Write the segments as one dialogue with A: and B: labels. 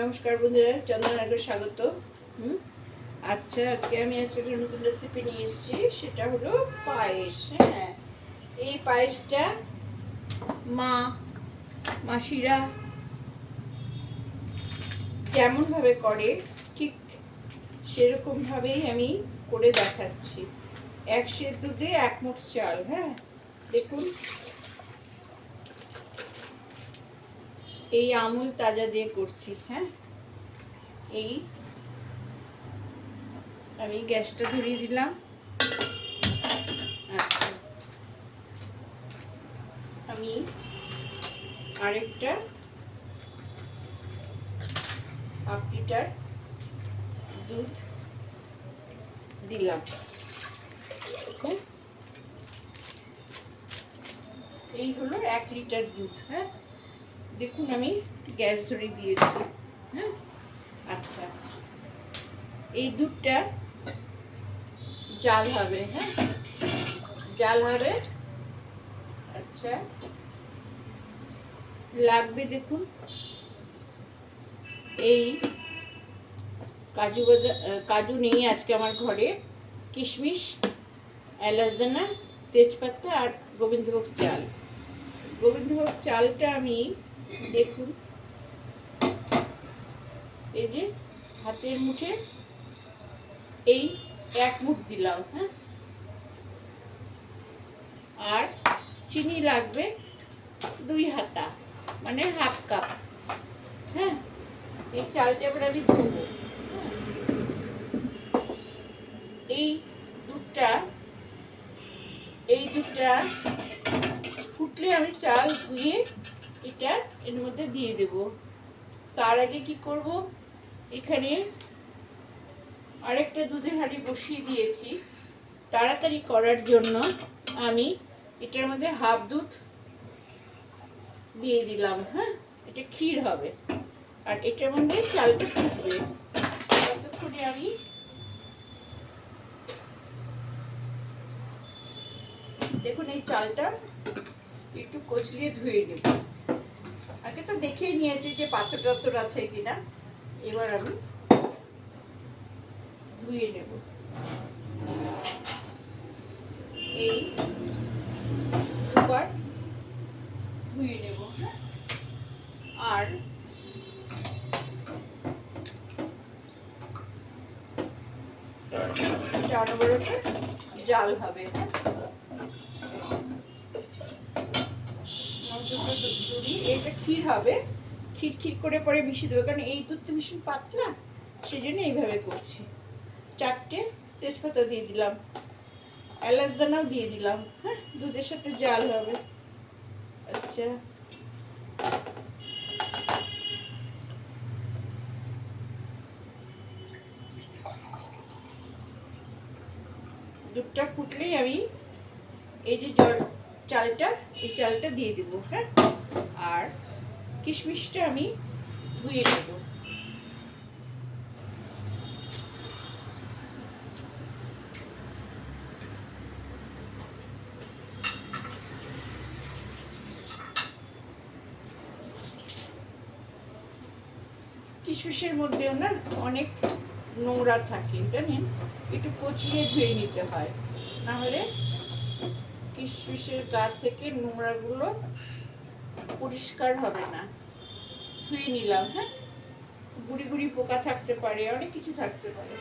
A: নমস্কার বন্ধুরা চন্দন আগে স্বাগত। হুম? আচ্ছা আজকে আমি আজকে একটা নতুন রেসিপি নিয়ে এসেছি, সেটা হলো পায়েস হ্যাঁ। এই পায়েসটা মা, মাসিরা যেমনভাবে করে, ঠিক সেরকমভাবেই আমি করে দেখাচ্ছি। এক সের দুধে এক মুঠ চাল হ্যাঁ। দেখুন এই আমুল তাজা দিয়ে করছি হ্যাঁ? এই। আমি গ্যাসটা ধরিয়ে দিলাম। আচ্ছা। আমি আরেকটা হাফ লিটার দুধ দিলাম? এই হলো এক লিটার দুধ হ্যাঁ? দেখুন, আমি গ্যাস ধরে দিয়েছি। হ্যাঁ? আচ্ছা। এই দুধটা জাল হবে হ্যাঁ? জাল হবে। আচ্ছা। লাগবে, দেখুন, এই কাজু বাদাম কাজু নেই আজকে আমার ঘরে। কিশমিশ, এলাচদানা, তেজপাতা আর গোবিন্দভোগ চাল। গোবিন্দভোগ চালটা আমি দেখুন। এই যে হাতের মুঠে এই এক মুঠ দিলাম হ্যাঁ? আর চিনি লাগবে দুই হাতা মানে হাফ কাপ হ্যাঁ? এই চালটা এবার আমি ধোবো হ্যাঁ? এই দুধটা এই দুধটা ফুটলে আমি চাল ধুয়ে এটা এর মধ্যে দিয়ে দেব। তার আগে কি করব? এখানে আরেকটা দুধের হাঁড়ি বসিয়ে দিয়েছি। তাড়াতাড়ি করার জন্য আমি এটার মধ্যে হাফ দুধ দিয়ে দিলাম হ্যাঁ? এটা ক্ষীর হবে। আর এটার মধ্যে চালটা ফুটবে। ততক্ষণে আমি দেখুন এই চালটা একটু কচলিয়ে ধুয়ে নেব। আগে তো দেখেই নিয়েছি যে পাথর টাথর আছে কিনা। এবার আমি ধুয়ে নেব। এই দুবার ধুয়ে নেব হ্যাঁ? আর এটা জাল হবে। হ্যাঁ দুটো দুধ দুধই এটা ক্ষীর হবে ক্ষীর করে পরে মিশিয়ে দেবো কারণ এই দুধ তো ভীষণ পাতলা সেই জন্য এইভাবে করছি। চারটে তেজপাতা দিয়ে দিলাম, এলাচ দানাও দিয়ে দিলাম হ্যাঁ? দুধের সাথে জাল হবে। আচ্ছা। দুধটা ফুটলেই আমি এই যে জল চালটা, এই চালটা দিয়ে দেব হ্যাঁ? আর কিশমিশটা আমি ধুয়ে নেব। কিশমিশের মধ্যেও না অনেক নোংরা থাকে, জানেন? একটু কচিয়ে ধুয়ে নিতে হয়। নাহলে কিশমিশের গা থেকে নোংরাগুলো পরিষ্কার হবে না। ধুয়ে নিলাম হ্যাঁ? গুড়ি গুড়ি পোকা থাকতে পারে, অনেক কিছু থাকতে পারে।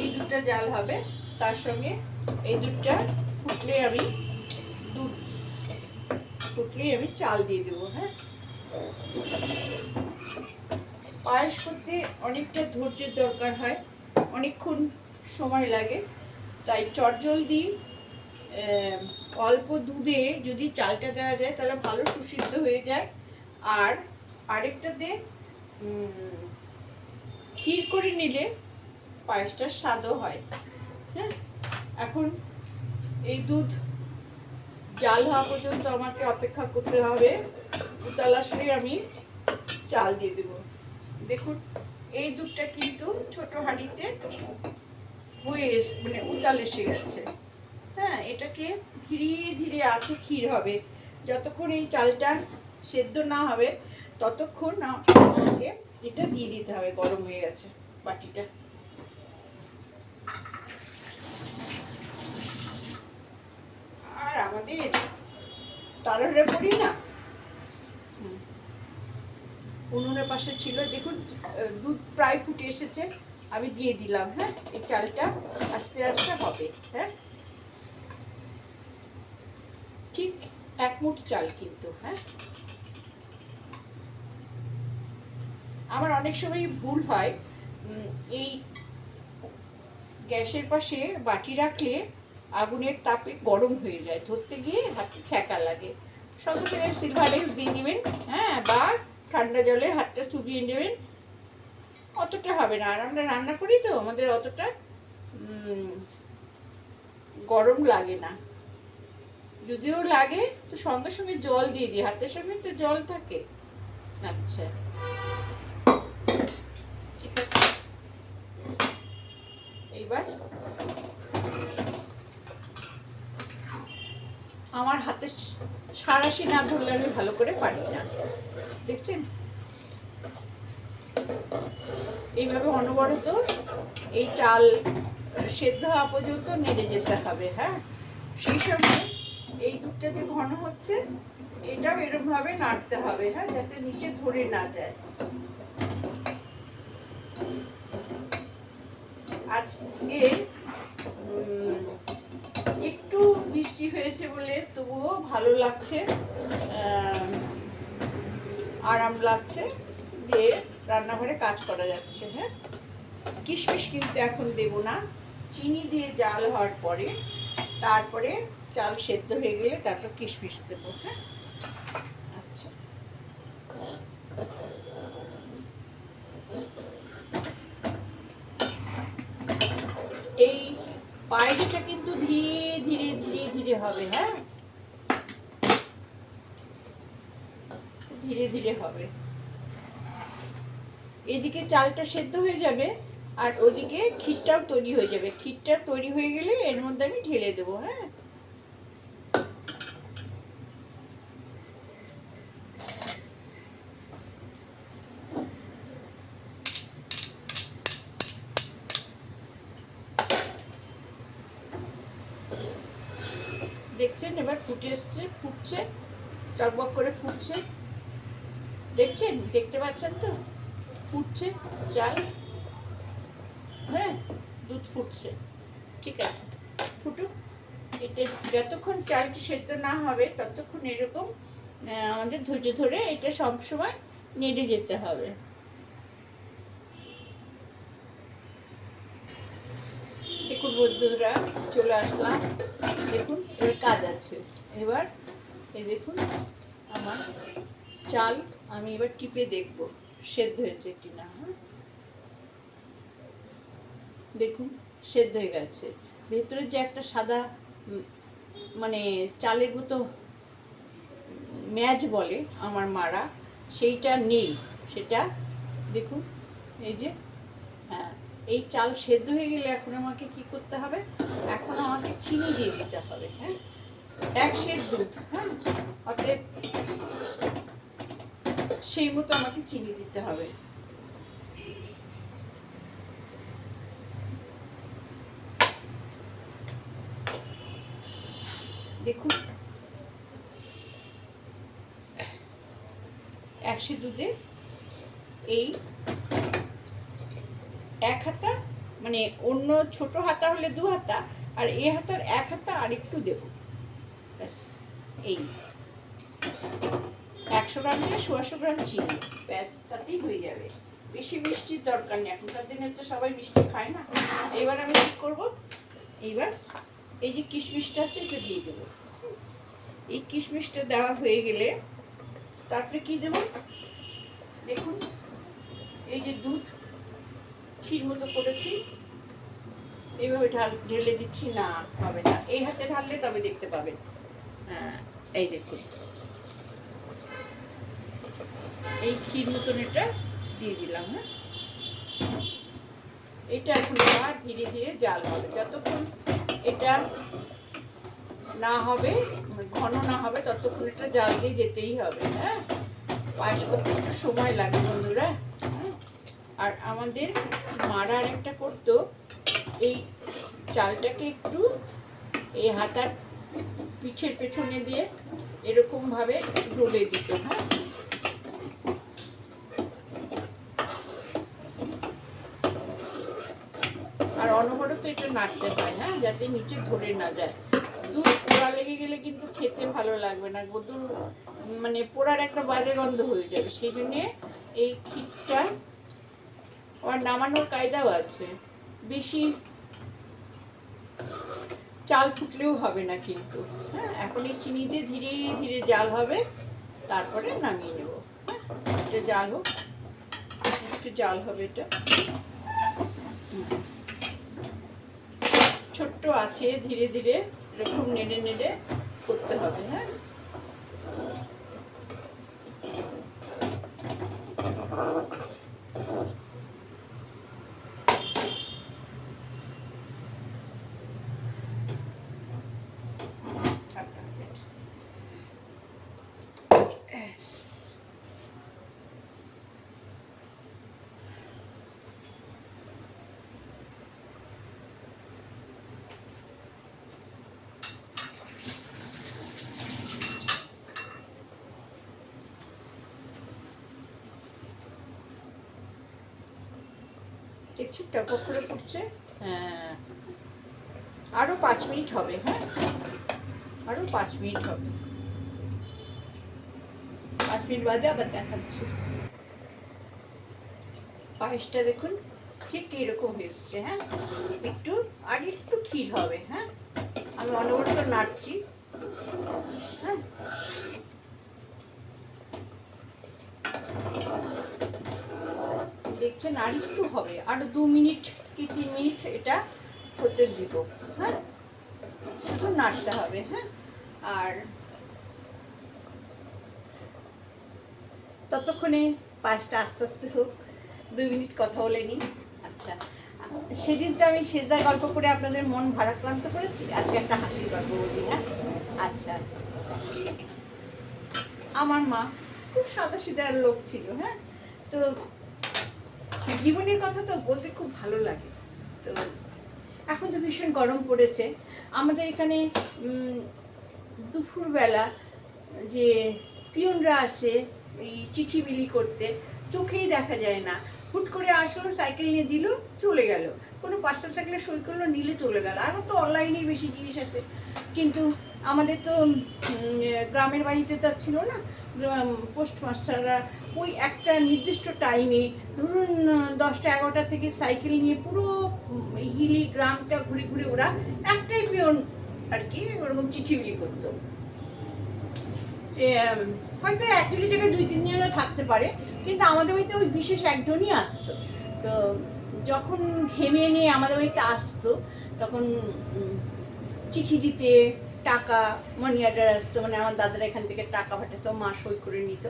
A: এই দুধটা জাল হবে, তার সঙ্গে এই দুধটা ফুটলে আমি দুধ ফুটলেই আমি চাল দিয়ে দেবো হ্যাঁ? পায়েস করতে অনেকটা ধৈর্যের দরকার হয়, অনেকক্ষণ সময় লাগে। তাই চটজলদি অল্প দুধে যদি চালটা দেওয়া যায়, তাহলে ভালো সুসিদ্ধ হয়ে যায়। আর আরেকটাতে ক্ষীর করে নিলে পায়েসটা স্বাদও হয়। হ্যাঁ? এখন এই দুধ জাল হওয়া পর্যন্ত আমাকে অপেক্ষা করতে হবে। উতাল আসলে আমি চাল দিয়ে দেব। দেখুন, এই দুধটা কিন্তু ছোট হাঁড়িতে হয়ে মানে উতাল এসে গেছে হ্যাঁ এটাকে ধীরে ধীরে আছে ক্ষীর হবে যতক্ষণ এই চালটা সেদ্ধ না হবে, ততক্ষণ আমাকে এটা দিয়ে দিতে হবে, গরম হয়ে গেছে বাটিটা আর আমাদের তাড়াহুড়ো করি না। উনুনের পাশে ছিল। দেখুন দুধ প্রায় ফুটে এসেছে। আমি দিয়ে দিলাম হ্যাঁ? এই চালটা আস্তে আস্তে হবে হ্যাঁ? ঠিক এক মুঠ চাল কিন্তু হ্যাঁ? আমার অনেক সময় ভুল হয় এই গ্যাসের পাশে বাটি রাখলে আগুনের তাপে গরম হয়ে যায়। ধরতে গিয়ে হাতে ছ্যাঁকা লাগে। সঙ্গে সঙ্গে সিলভারেক্স দিয়ে দিবেন হ্যাঁ? বা ঠান্ডা জলে হাতটা চুবিয়ে নেবেন। অতটা হবে না। আর আমরা রান্না করি তো, আমাদের অতটা গরম লাগে না। যদিও লাগে, তো সঙ্গে সঙ্গে জল দিয়ে দিই। হাতের সঙ্গে তো জল থাকে। আচ্ছা। ঠিক আছে। এইবার আমার হাতে সারাশি না ধরলে আমি ভালো করে পারি না। দেখছেন? এইভাবে অনবরত এই চাল সেদ্ধ হওয়া পর্যন্ত নেড়ে যেতে হবে হ্যাঁ? সেই সময় এই দুধটা যে ঘন হচ্ছে, এটাও এরকম ভাবে নাড়তে হবে হ্যাঁ? যাতে নিচে ধরে না যায়। আজকে একটু বৃষ্টি হয়েছে বলে তবুও ভালো লাগছে। আরাম লাগছে যে রান্নাঘরে কাজ করা যাচ্ছে হ্যাঁ? কিশমিশ কিন্তু এখন দেব না। চিনি দিয়ে জাল হওয়ার পরে তারপরে চাল সেদ্ধ হয়ে গেলে তারপর কিশমিশ দেবো হ্যাঁ? আচ্ছা। এই পায়েসটা কিন্তু ধীরে ধীরে ধীরে ধীরে হবে হ্যাঁ? ধীরে ধীরে হবে। এদিকে চালটা সেদ্ধ হয়ে যাবে আর ওদিকে ক্ষীরটাও তৈরি হয়ে যাবে। ক্ষীরটা তৈরি হয়ে গেলে এর মধ্যে আমি ঢেলে দেবো হ্যাঁ দেখছেন এবার ফুটে এসছে ফুটছে, টকবক করে ফুটছে। দেখছেন? দেখতে পাচ্ছেন তো? ফুটছে, চাল হ্যাঁ দুধ ফুটছে। ঠিক আছে, ফুটুক। এটা যতক্ষণ চালটি সেদ্ধ না হবে, ততক্ষণ এরকম আমাদের ধৈর্য ধরে এটা সবসময় নেড়ে যেতে হবে। দেখুন বন্ধুরা, চলে আসলাম। দেখুন, এবার কাজ আছে। এবার এই দেখুন, আমার চাল আমি এবার টিপে দেখব, সেদ্ধ হয়েছে কিনা হ্যাঁ? দেখুন, সেদ্ধ হয়ে গেছে। ভেতরে যে একটা সাদা মানে চালের মতো ম্যাচ বলে আমার মারা, সেইটা নেই। সেটা দেখুন, এই যে হ্যাঁ এই চাল সেদ্ধ হয়ে গেলে এখন আমাকে কি করতে হবে? এখন আমাকে চিনি দিয়ে দিতে হবে হ্যাঁ? এক সের দুধ হ্যাঁ? সেই মতো আমাকে চিনি দিতে হবে। দেখুন। একশো দুধে এই এক হাতা মানে অন্য ছোট হাতা হলে দু হাতা, আর এ হাতার এক হাতা আর একটু দেবো। ব্যাস, এই। একশো গ্রাম থেকে সোয়াশো গ্রাম চিনি। ব্যাস, তাতেই হয়ে যাবে। বেশি মিষ্টির দরকার নেই। এখনকার দিনে তো সবাই মিষ্টি খায় না। এবার আমি কী করব? এইবার এই যে কিশমিশটা আছে, এটা দিয়ে দেবো। এই কিশমিশটা দেওয়া হয়ে গেলে তারপরে কি দেবো? দেখুন, এই যে দুধ ক্ষীর মতো করেছি। এইভাবে ঢাল ঢেলে দিচ্ছি। না, হবে না। এই হাতে ঢাললে তবে দেখতে পাবেন। এই দেখুন। এই ক্ষীর মতন এটা দিয়ে দিলাম হ্যাঁ। এটা এখন আবার ধীরে ধীরে জাল হবে। যতক্ষণ এটা না হবে ঘন না হবে, ততক্ষণ এটা জাল দিয়ে যেতেই হবে হ্যাঁ। পায়েস করতে একটু সময় লাগে বন্ধুরা হ্যাঁ? আর আমাদের মারা আর একটা করতো, এই চালটাকে একটু এই হাতার পিঠের পেছনে দিয়ে এরকম ভাবে ডলে দিত হ্যাঁ। আর অনবরত এটা নাড়তে হয় হ্যাঁ? যাতে নিচে ধরে না যায়। দুধ পোড়া লেগে গেলে কিন্তু খেতে ভালো লাগবে না। গদুর মানে পোড়ার একটা বাজে গন্ধ হয়ে যাবে। সেই জন্যে এই ক্ষীরটা আবার নামানোর কায়দাও আছে। বেশি চাল ফুটলেও হবে না কিন্তু। হ্যাঁ এখন এই চিনি দিয়ে ধীরে ধীরে জাল হবে, তারপরে নামিয়ে নেব। হ্যাঁ এটা জাল হোক, একটু জাল হবে এটা। ছোট্ট আছে, ধীরে ধীরে এরকম নেড়ে নেড়ে করতে হবে হ্যাঁ। ঠান্ডা হয়ে গেছে। ব্যাস। দেখছি টপক করে পড়ছে হ্যাঁ। আরও পাঁচ মিনিট হবে হ্যাঁ? আরও পাঁচ মিনিট হবে। পাঁচ মিনিট বাদে আবার দেখাচ্ছি। পায়েসটা দেখুন ঠিক এরকম এসছে হ্যাঁ? একটু আর একটু ক্ষীর হবে হ্যাঁ? আমি অনবরত নাড়ছি হ্যাঁ একটু হবে। আরও দু মিনিট কি তিন মিনিট এটা হতে দিব হ্যাঁ? শুধু নাড়তে হবে হ্যাঁ? আর ততক্ষণে পাঁচটা আস্তে আস্তে হোক, দুই মিনিট কথা বলে নিই। আচ্ছা সেদিন তো আমি সেজা গল্প করে আপনাদের মন ভারাক্রান্ত করেছি? আজকে একটা হাসির গল্প বলি হ্যাঁ? আচ্ছা। আমার মা খুব সাদা সিধার লোক ছিল হ্যাঁ? তো জীবনের কথা তো বলতে খুব ভালো লাগে। তো এখন তো ভীষণ গরম পড়েছে। আমাদের এখানে দুপুরবেলা যে পিয়নরা আসে, এই চিঠি বিলি করতে, চোখেই দেখা যায় না। হুট করে আসলো, সাইকেল নিয়ে দিল, চলে গেল। কোনো পার্সেল থাকলে সই করল, নিলে চলে গেল। আরও তো অনলাইনেই বেশি জিনিস আসে কিন্তু আমাদের তো গ্রামের বাড়িতে তো ছিল না। পোস্ট মাস্টাররা ওই একটা নির্দিষ্ট টাইমে ধরুন, দশটা, এগারোটা থেকে সাইকেল নিয়ে পুরো হিলি গ্রামটা ঘুরে ঘুরে ওরা একটাই পিয়ন আর কি, ওরকম চিঠি বিলি করতো। হয়তো এক দুটি জায়গায় দুই তিনজনও থাকতে পারে, কিন্তু আমাদের বাড়িতে ওই বিশেষ একজনই আসতো। তো যখন ঘেমে নিয়ে আমাদের বাড়িতে আসতো, তখন চিঠি দিতে, টাকা মানি অর্ডার আসতো মানে আমার দাদারা এখান থেকে টাকা পাঠাতো, মা সই করে নিত।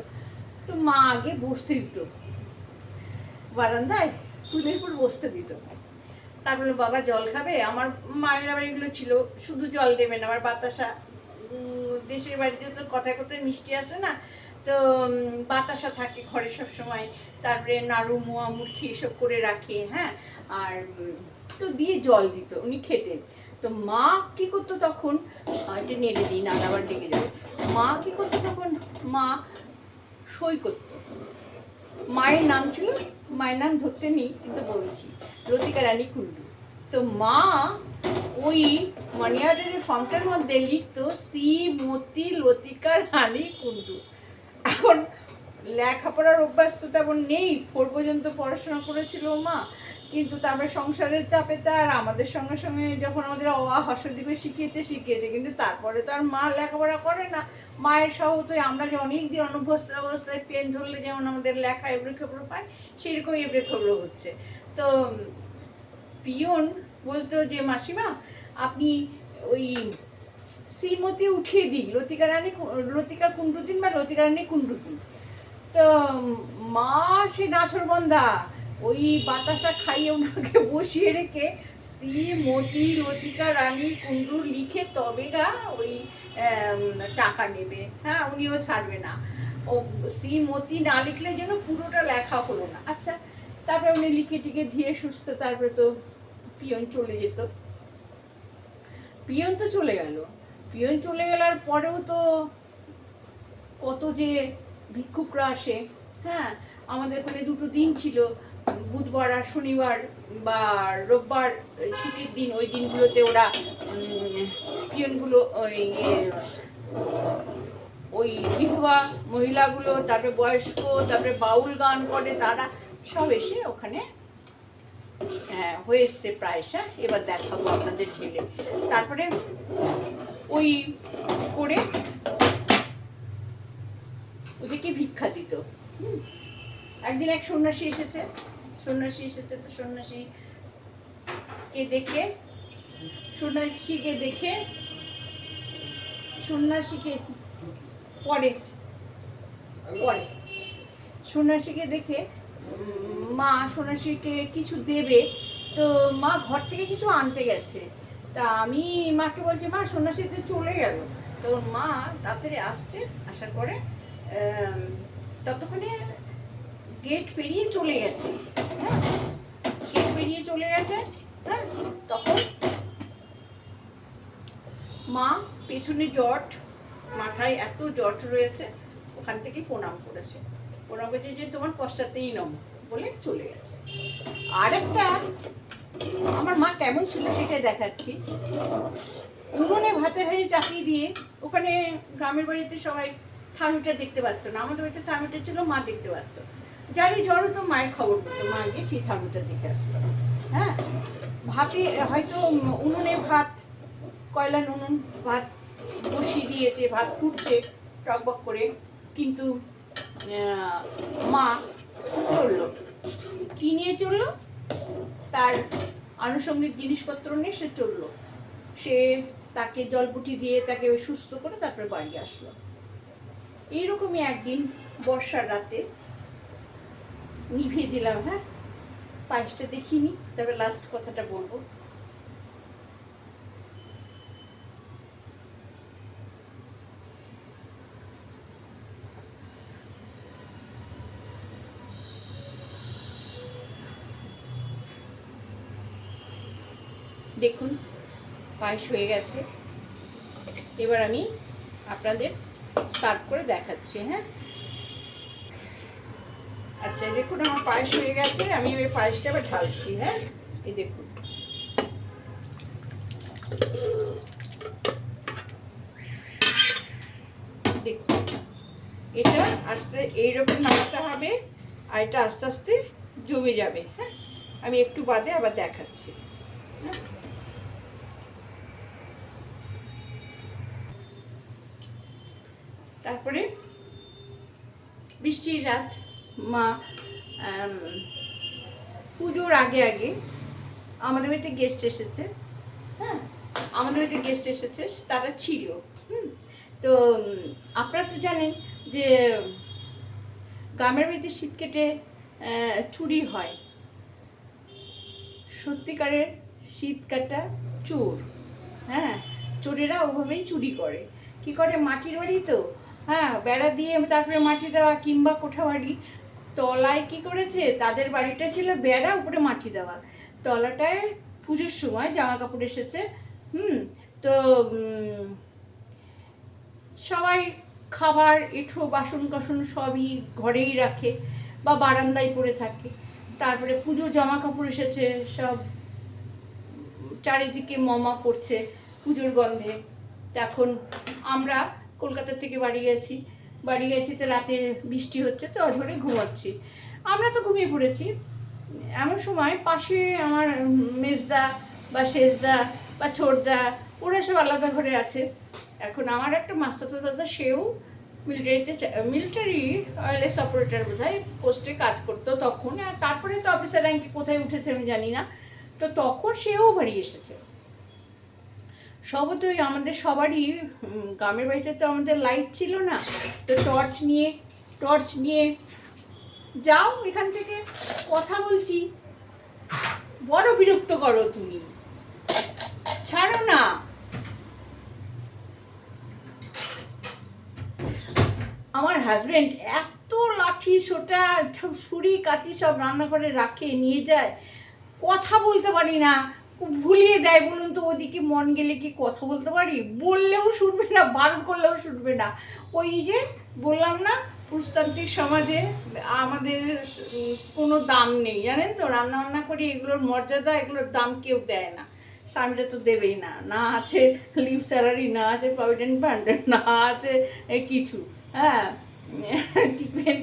A: তো মা আগে বসতে দিত। বারান্দায় তুলের উপর বসতে দিত। তারপরে বাবা, জল খাবে? আমার মায়ের আবার এগুলো ছিল, শুধু জল দেবে না আবার বাতাসা দেশের বাড়িতে তো কথায় কথায় মিষ্টি আসে না, তো বাতাসা থাকে ঘরে সব সময় তারপরে নাড়ু, মোয়া মুরখি এসব করে রাখে হ্যাঁ? আর তো দিয়ে জল দিত, উনি খেতেন। তো মা কি করতো তখন? এটা নেড়ে দিই না আবার ডেকে যাবে মা কি করতো তখন? মা সই করতো। মায়ের নাম ছিল, মায়ের নাম ধরতে নেই, কিন্তু বলছি লতিকা রানী কুন্ডু তো মা ওই মানি অর্ডারের ফর্মটার মধ্যে লিখত লিখতো শ্রীমতী লতিকা, রানী কুন্ডু এখন লেখাপড়ার অভ্যাস তো তেমন নেই ফোর পর্যন্ত পড়াশোনা করেছিল মা, কিন্তু তারপরে সংসারের চাপে তার আমাদের সঙ্গে সঙ্গে যখন আমাদের অয়া হসদিকে শিখিয়েছে শিখিয়েছে, কিন্তু তারপরে তো আর মা লেখাপড়া করে না। মায়ের সহতে আমরা যে অনেক দিন অনভ্যস্ত অবস্থায় পেন ধরলে যেমন আমাদের লেখা এবড়ে খেবড়ো পাই সেরকম এবড়ে খেবড়ো হচ্ছে। তো পিয়ন বলতো যে, মাসিমা, আপনি ওই শ্রীমতী উঠিয়ে দিন, লতিকা রানী লতিকা কুণ্ডু দিন বা লতিকা রানী কুণ্ডু দিন তো মা, সে নাছর বন্ধা ওই বাতাসা খাইয়ে ওনাকে বসিয়ে রেখে শ্রী মতি লতিকা রানী কুণ্ডু লিখে তবে গা ওই টাকা নেবে। হ্যাঁ উনিও ছাড়বে না। ও শ্রীমতি না লিখলে যেন পুরোটা লেখা হলো না। আচ্ছা তারপরে উনি লিখে টিকে ধীরে সুস্থ তারপরে তো পিয়ন চলে যেত। পিয়ন তো চলে গেল। পিয়ন চলে গেলার পরেও তো কত যে ভিক্ষুকরা আসে হ্যাঁ? আমাদের ওখানে দুটো দিন ছিল, বুধবার আর শনিবার বা রোববার ছুটির দিন, ওই দিনগুলোতে ওরা পিয়নগুলো ওই ওই বিধবা মহিলাগুলো, তারপরে বয়স্ক, তারপরে বাউল গান করে, তারা সব এসে ওখানে হ্যাঁ হয়ে এসছে প্রায়শা এবার দেখাবো আপনাদের ঢেলে। তারপরে ওই করে ওদেরকে ভিক্ষা দিত। একদিন এক সন্ন্যাসী এসেছে সন্ন্যাসী এসেছে তো সন্ন্যাসী কে দেখে, সন্ন্যাসীকে দেখে, সন্ন্যাসীকে পরে পরে, সন্ন্যাসীকে দেখে মা সন্ন্যাসীকে কিছু দেবে, তো মা ঘর থেকে কিছু আনতে গেছে। তা আমি মাকে বলছি, মা সন্ন্যাসী তো চলে গেল। তো মা তাড়াতাড়ি আসছে, আসার পরে ততক্ষণে গেট পেরিয়ে চলে গেছে। হ্যাঁ গেট পেরিয়ে চলে গেছে হ্যাঁ তখন মা পেছনে জট, মাথায় এত জট রয়েছে, ওখান থেকে প্রণাম করেছে। প্রণাম করেছে যে তোমার পশ্চাতেই নম বলে চলে গেছে। আরেকটা, আমার মা কেমন ছিল সেটাই দেখাচ্ছি। উনুনে ভাতের হাঁড়ি চাপিয়ে দিয়ে ওখানে গ্রামের বাড়িতে সবাই থামিটা দেখতে পারতো না। আমাদের বাড়িতে থামিটা ছিল, মা দেখতে পারতো। যারই জ্বর হতো, মায়ের খবর করতো। মা গিয়ে সেই থামিটা দেখে আসতো হ্যাঁ? ভাতে হয়তো উনুনে ভাত কয়লার উনুন ভাত বসিয়ে দিয়েছে, ভাত ফুটছে, টকবক করে। কিন্তু মা চলল। কি নিয়ে চলল? তার আনুষঙ্গিক জিনিসপত্র নিয়ে সে চলল। সে তাকে জলপুটি দিয়ে তাকে সুস্থ করে তারপরে বাড়ি আসলো। এইরকমই একদিন বর্ষার রাতে নিভিয়ে দিলাম হ্যাঁ? পায়েসটা দেখিনি, তবে লাস্ট কথাটা বলব। দেখুন, পায়েস হয়ে গেছে। এবার আমি আপনাদের সার্ভ করে দেখাচ্ছি হ্যাঁ? আচ্ছা এই দেখুন, আমার পায়েস হয়ে গেছে। আমি ওই পায়েসটা আবার ঢালছি হ্যাঁ? এই দেখুন। দেখুন, এটা আস্তে এইরকম নামাতে হবে আর এটা আস্তে আস্তে জমে যাবে হ্যাঁ? আমি একটু বাদে আবার দেখাচ্ছি হ্যাঁ? তারপরে বৃষ্টির রাত, মা পুজোর আগে আগে আমাদের বাড়িতে গেস্ট এসেছে হ্যাঁ? আমাদের বাড়িতে গেস্ট এসেছে, তারা ছিল, হুম? তো আপনারা তো জানেন যে গ্রামের বাড়িতে শীত কেটে চুরি হয়। সত্যিকারের শীত কাটা চোর হ্যাঁ? চোরেরা ওভাবেই চুরি করে। কি করে? মাটির বাড়ি তো। হ্যাঁ বেড়া দিয়ে তারপরে মাটি দেওয়া কিংবা কোঠাবাড়ি, তলায় কি করেছে? তাদের বাড়িটা ছিল বেড়া, উপরে মাটি দেওয়া। তলাটায় পুজোর সময় জামা কাপড় এসেছে, হুম, তো সবাই খাবার, এঁঠো বাসন কাসন সবই ঘরেই রাখে বা বারান্দায় পড়ে থাকে। তারপরে পুজোর জামা কাপড় এসেছে, সব চারিদিকে মমা করছে পুজোর গন্ধে। এখন আমরা কলকাতা থেকে বাড়ি গেছি। বাড়ি গেছি তো রাতে বৃষ্টি হচ্ছে, তো অঝরে ঘুমাচ্ছি। আমরা তো ঘুমিয়ে পড়েছি। এমন সময় পাশে আমার মেজদা বা শেষদা বা ছোটদা, ওরা সব আলাদা ঘরে আছে। এখন আমার একটা মাস্টাতো দাদা, সেও মিলিটারিতে মিলিটারি অয়েলেস অপারেটার বোধ পোস্টে কাজ করতো তখন। আর তারপরে তো অফিসার র্যাঙ্কে কোথায় উঠেছে আমি জানি না। তো তখন সেও বাড়ি এসেছে। সবতই আমাদের সবারই গ্রামের বাড়িতে তো আমাদের লাইট ছিল না। তো টর্চ নিয়ে টর্চ নিয়ে যাও এখান থেকে, কথা বলছি। বড় বিরক্ত করো তুমি। ছাড়ো না। আমার হাজবেন্ড এত লাঠি, সোটা, ছুরি কাঁচি সব রান্না করে রাখে, নিয়ে যায়। কথা বলতে পারি না। ভুলিয়ে দেয় বলুন তো, ওদিকে মন গেলে কি কথা বলতে পারি? বললেও শুনবে না, বারণ করলেও শুনবে না। ওই যে বললাম না, পুরুষতান্ত্রিক সমাজে আমাদের কোনো দাম নেই, জানেন তো? রান্না বান্না করি, এগুলোর মর্যাদা, এগুলোর দাম কেউ দেয় না। স্বামীরা তো দেবেই না। না আছে লিভ স্যালারি না আছে প্রভিডেন্ট ফান্ড না আছে কিছু হ্যাঁ? ট্রিটমেন্ট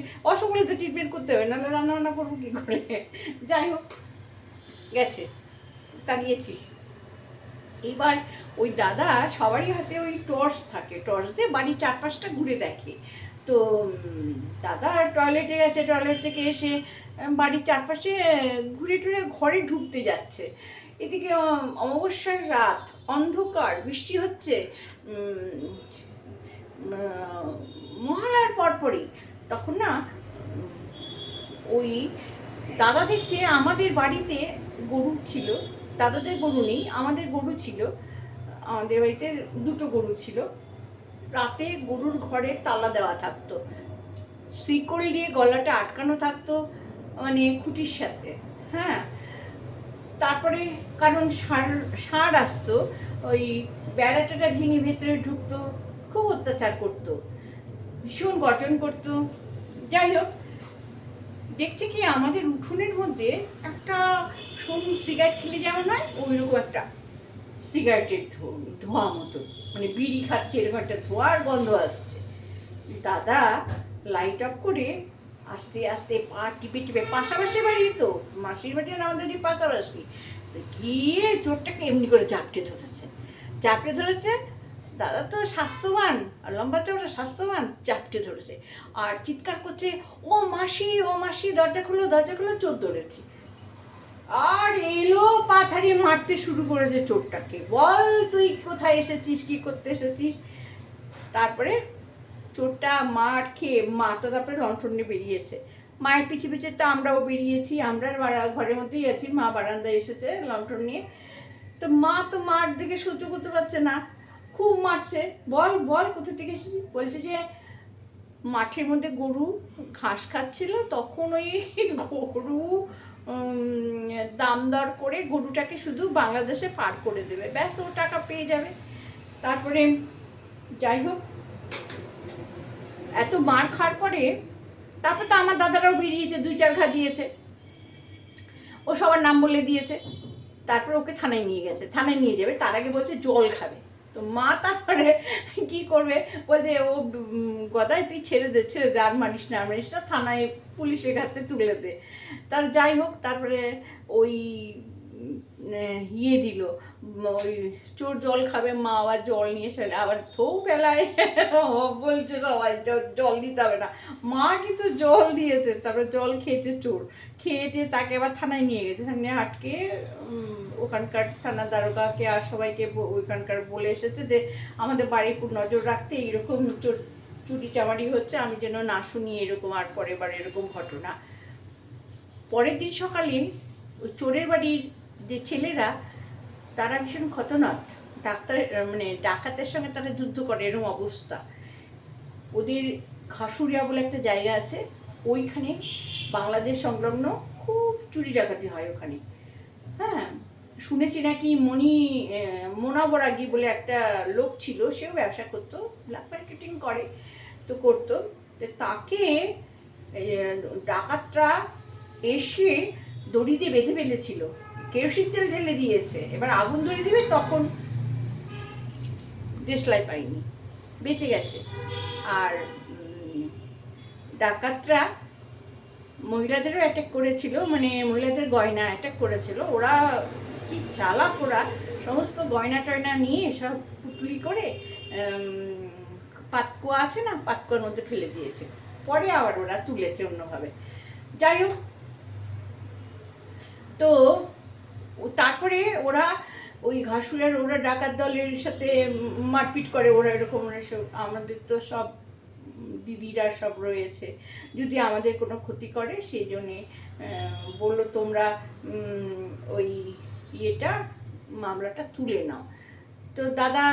A: তো ট্রিটমেন্ট করতে হবে, নাহলে রান্না বান্না করব কী করে? যাই হোক, গেছে। তাড়িয়েছি এবার ওই দাদা সবারই হাতে ওই টর্চ থাকে, টর্চ দিয়ে বাড়ির চারপাশটা ঘুরে দেখে। তো দাদা টয়লেটে গেছে, টয়লেট থেকে এসে বাড়ির চারপাশে ঘুরে টুরে ঘরে ঢুকতে যাচ্ছে। এদিকে অমাবস্যার রাত, অন্ধকার, বৃষ্টি হচ্ছে মহালয়ার পরপরই। তখন না ওই দাদা দেখছে আমাদের বাড়িতে গরু ছিল। দাদাদের গরু নেই, আমাদের গরু ছিল, আমাদের বাড়িতে দুটো গরু ছিল। রাতে গরুর ঘরে তালা দেওয়া থাকতো। শিকল দিয়ে গলাটা আটকানো থাকতো মানে খুঁটির সাথে হ্যাঁ। তারপরে কারণ ষাঁড় ষাঁড় আসতো, ওই বেড়াটাটা ভেঙে ভেতরে ঢুকতো, খুব অত্যাচার করতো, ভীষণ গঠন করতো। যাই হোক দেখছে কি আমাদের উঠোনের মধ্যে একটা সরু সিগারেট খেলে যেমন হয় ওইরকম একটা সিগারেটের ধোঁয়া মতো মানে বিড়ি খাচ্ছে, এরকম একটা ধোঁয়ার গন্ধ আসছে। দাদা লাইট অফ করে আস্তে আস্তে পা টিপে টিপে, পাশাপাশি বাড়ি তো মাসির বাড়ি আর আমাদের পাশাপাশি। গিয়ে চোরটাকে এমনি করে চাপটে ধরেছে। চাপটে ধরেছে দাদা তো স্বাস্থ্যবান, আর লম্বা চওড়া স্বাস্থ্যবান, চাপটে ধরেছে। আর চিৎকার করছে, ও মাসি ও মাসি, দরজা খুলো দরজা খুলো, চোর ধরেছি। আর এলো পাথারি মারতে শুরু করেছে চোরটাকে। বল, তুই কোথায় এসেছিস, কি করতে এসেছিস? তারপরে চোরটা মার খেয়ে মা তো তারপরে লণ্ঠন নিয়ে বেরিয়েছে। মায়ের পিছে পিছে তো আমরাও বেরিয়েছি, আমরা ঘরের মধ্যেই আছি, মা বারান্দায় এসেছে লণ্ঠন নিয়ে। তো মা তো মার দিকে সহ্য করতে পারছে না। খুব মারছে। বল বল, কোথা থেকে এসেছি বলছে যে মাঠের মধ্যে গরু ঘাস খাচ্ছিল, তখন ওই গরু দাম দর করে গরুটাকে শুধু বাংলাদেশে পার করে দেবে। ব্যাস, ও টাকা পেয়ে যাবে। তারপরে যাই হোক, এত মার খাওয়ার পরে তারপর তো আমার দাদারাও বেরিয়েছে, দুই চার ঘা দিয়েছে। ও সবার নাম বলে দিয়েছে। তারপর ওকে থানায় নিয়ে গেছে। থানায় নিয়ে যাবে, তার আগে বলছে জল খাবে। তো মা তারপরে কি করবে? বলছে, ও গদায় তুই ছেড়ে দে ছেড়ে দে, আর মানিস না আর মানিস না, থানায় পুলিশের হাতে তুলে দে। তার যাই হোক, তারপরে ওই ইয়ে দিল। ওই চোর জল খাবে, মা আবার জল নিয়ে এসে আবার থৌ বেলায় বলছে সবাই জল দিতে হবে না। মা কিন্তু জল দিয়েছে, তারপরে জল খেয়েছে চোর। খেয়ে তাকে আবার থানায় নিয়ে গেছে। থানায় আটকে ওখানকার থানা দারোগাকে আর সবাইকে ওইখানকার বলে এসেছে যে, আমাদের বাড়ির উপর নজর রাখতে এইরকম চোর, চুরি চামারি হচ্ছে, আমি যেন না শুনি এরকম আর পরের বার এরকম ঘটনা। পরের দিন সকালে ওই চোরের বাড়ির যে ছেলেরা, তারা ভীষণ খতনত ডাক্তার মানে ডাকাতের সঙ্গে তারা যুদ্ধ করে এরকম অবস্থা। ওদের খাসুরিয়া বলে একটা জায়গা আছে, ওইখানে বাংলাদেশ সংলগ্ন খুব চুরি ডাকাতি হয় ওখানে। হ্যাঁ শুনেছি নাকি মণি মোনাবরাগি বলে একটা লোক ছিল, সেও ব্যবসা করতো, ব্ল্যাক মার্কেটিং করে, তো করতো। তাকে ডাকাতরা এসে দড়ি দিয়ে বেঁধে ফেলেছিল। কেরোসিন তেল ঢেলে দিয়েছে। এবার আগুন ধরে দিবে, তখন দেশলাই পাইনি। বেঁচে গেছে। আর ডাকাতরা মহিলাদেরও অ্যাটাক করেছিল মানে মহিলাদের গয়না অ্যাটাক করেছিল। ওরা কি চালাক ওরা? সমস্ত গয়না টয়না নিয়ে সব পুটলি করে পাতকুয়া আছে না, পাতকুয়ার মধ্যে ফেলে দিয়েছে। পরে আবার ওরা তুলেছে অন্যভাবে। যাই হোক। তো তারপরে ওরা ওই ঘাসুরের, ওরা ডাকাত দলের সাথে মারপিট করে, ওরা এরকম ওরা সব, আমাদের তো সব দিদিরা সব রয়েছে। যদি আমাদের কোনো ক্ষতি করে, সেই জন্যে বলল তোমরা ওই ইয়েটা, মামলাটা তুলে নাও। তো দাদা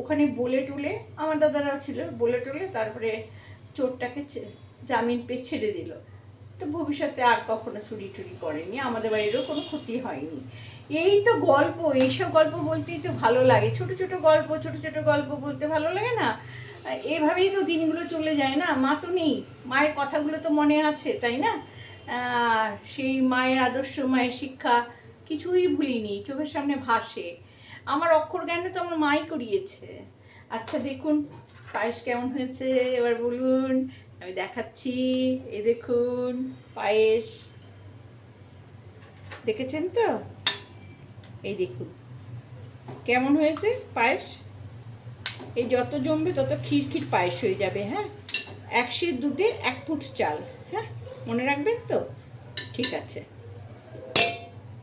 A: ওখানে বলে টুলে, আমার দাদারা ছিল, বলে টুলে তারপরে চোরটাকে জামিন পেয়ে ছেড়ে দিল। তো ভবিষ্যতে আর কখনো চুরি টুরি করেনি, আমাদের বাড়িরও কোনো ক্ষতি হয়নি। এই তো গল্প, এইসব গল্প বলতেই তো ভালো লাগে। ছোট ছোট গল্প, ছোট ছোট গল্প বলতে ভালো লাগে না? এভাবেই তো দিনগুলো চলে যায় না? মা তো নেই। মায়ের কথাগুলো তো মনে আছে, তাই না? সেই মায়ের আদর্শ, মায়ের শিক্ষা কিছুই ভুলিনি, চোখের সামনে ভাসে। আমার অক্ষর জ্ঞান তো আমার মাই করিয়েছে। আচ্ছা দেখুন, পায়েস কেমন হয়েছে? এবার বলুন আমি দেখাচ্ছি এই দেখুন, পায়েস। দেখেছেন তো? এই দেখুন। কেমন হয়েছে পায়েস? এই যত জমবে তত ক্ষীর পায়েস হয়ে যাবে হ্যাঁ? এক সের দুধে এক ফুট চাল হ্যাঁ? মনে রাখবেন তো? ঠিক আছে।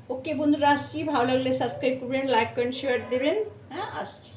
A: ওকে বন্ধুরা, আসছি। ভালো লাগলে সাবস্ক্রাইব করবেন লাইক করেন শেয়ার দেবেন হ্যাঁ? আসছি।